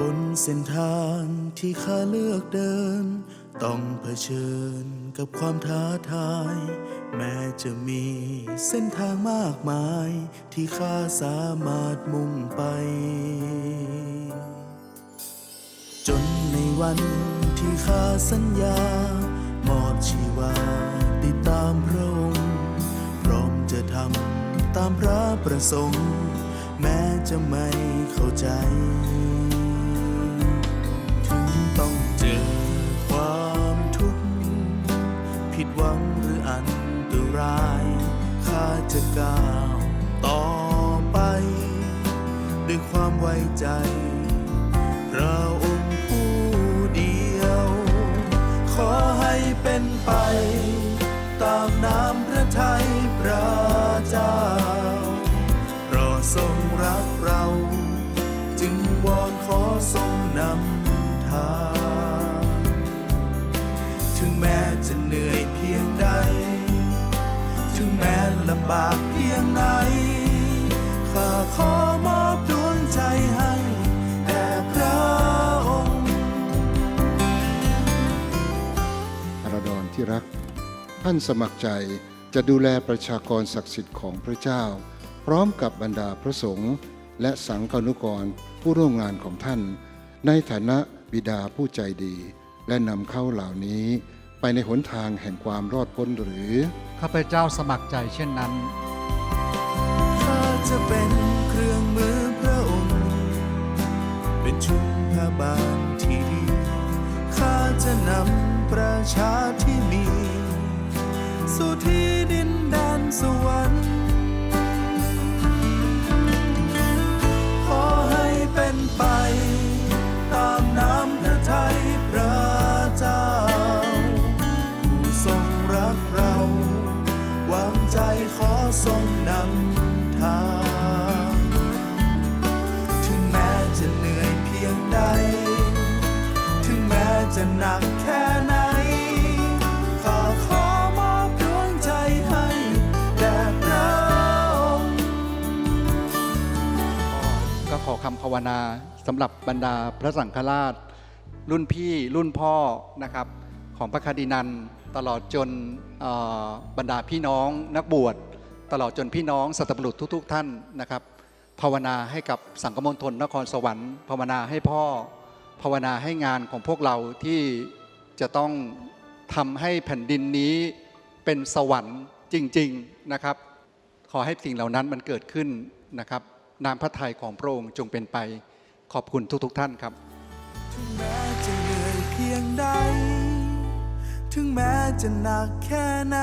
บนเส้นทางที่ข้าเลือกเดิน ต้องเผชิญกับความท้าทาย แม้จะมีเส้นทางมากมาย ที่ข้าสามารถมุ่งไป จนในวันที่ข้าสัญญา มอบชีวาติดตามพระองค์พร้อมจะทำตามพระประสงค์ แม้จะไม่เข้าใจ ก้าวต่อไป ด้วยความไว้ใจ พระองค์ผู้เดียว ขอให้เป็นไป ตามน้ำพระทัยพระเจ้าเพราะทรงรักเรา จึงวอนขอทรงนำทาง ถึงแม้จะเหนื่อยำบากเพียงไหนข้าขอมอบดวงใจให้แด่พระองค์พรดอนที่รัก ท่านสมัครใจจะดูแลประชากรศักดิ์สิทธิ์ของพระเจ้า พร้อมกับบรรดาพระสงฆ์และสังฆานุกรผู้ร่วมงานของท่าน ในฐานะบิดาผู้ใจดี และนำเข้าเหล่านี้ ไปในหนทางแห่งความรอดพ้นหรือ ข้าพเจ้าสมัครใจเช่นนั้น ข้าจะเป็นเครื่องมือพระองค์ เป็นชุมพระบานที่ดี ข้าจะนำประชาที่มี สู่ที่ดินแดนสวรรค์ ทรงนำทาง ถึงแม้จะเหนื่อยเพียงใด ถึงแม้จะหนักแค่ไหนข้าขอมอบดวงใจให้แด่พระองค์ก็ขอคำภาวนาสำหรับบรรดาพระสังฆราช รุ่นพี่รุ่นพ่อนะครับ ของพระคดินันตลอดจนบรรดาพี่น้องนักบวช ตลอดจนพี่น้องสัตบุรุษทุก ๆ ท่านนะครับภาวนาให้กับสังคมณฑลนครสวรรค์ภาวนาให้พ่อภาวนาให้งานของพวกเราที่จะต้องทำให้แผ่นดินนี้เป็นสวรรค์จริง ๆนะครับ ขอให้สิ่งเหล่านั้นมันเกิดขึ้นนะครับนามพระทัยของพระองค์จงเป็นไปขอบคุณทุก ๆ ท่านครับ ถึงแม้จะเหนื่อยเพียงใด ถึงแม้จะหนักแค่ไหน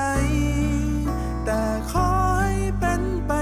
แต่ขอ เป็นไป